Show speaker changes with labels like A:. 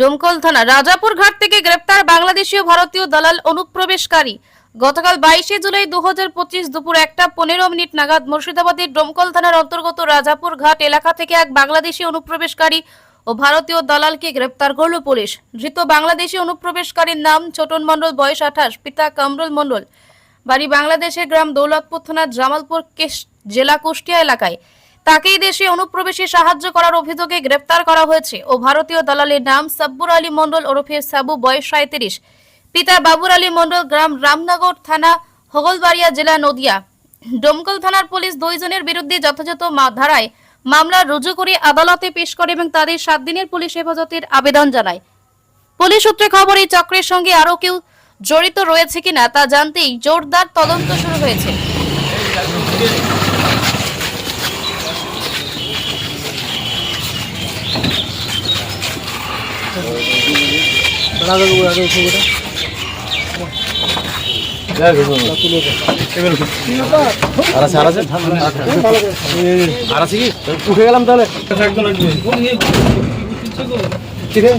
A: ডোমকল থানা রাজাপুর ঘাট থেকে গ্রেপ্তার বাংলাদেশীয় ভারতীয় দালাল অনুপ্রবেশকারী। গতকাল বাইশে জুলাই দু হাজার পঁচিশ দুপুর একটা পনেরো মিনিট নাগাদ মুর্শিদাবাদের ডোমকল থানার অন্তর্গত রাজাপুর ঘাট এলাকা থেকে এক বাংলাদেশি অনুপ্রবেশকারী ও ভারতীয় দালালকে গ্রেপ্তার করল পুলিশ। ধৃত বাংলাদেশি অনুপ্রবেশকারীর নাম ছোটন মণ্ডল, বয়স আঠাশ, পিতা কামরুল মণ্ডল। বাড়ি বাংলাদেশের গ্রাম দৌলতপুর থানার জামালপুর জেলা কুষ্টিয়া এলাকায়। তাকেই দেশে অনুপ্রবেশে সাহায্য করার অভিযোগে গ্রেপ্তার করা হয়েছে ও ভারতীয় দালালের নাম সাব্বুর আলী মণ্ডল ওরফে সাবু, বয়স সাঁত্রিশ পিতা বাবুর আলী মণ্ডল গ্রাম রামনগর থানা, হগলবাড়িয়া জেলা নদিয়া। ডোমকল থানার পুলিশ দুইজনের বিরুদ্ধে যথাযথ ধারায় মামলা রুজু করে আদালতে পেশ করে এবং তাদের সাত দিনের পুলিশ হেফাজতের আবেদন জানায়। পুলিশ সূত্রে খবর, এই চক্রের সঙ্গে আরও কেউ জড়িত রয়েছে কিনা তা জানতেই জোরদার তদন্ত শুরু হয়েছে
B: আর আছে আর আছে আর আছে কি উঠে গেলাম তাহলে ঠিক আছে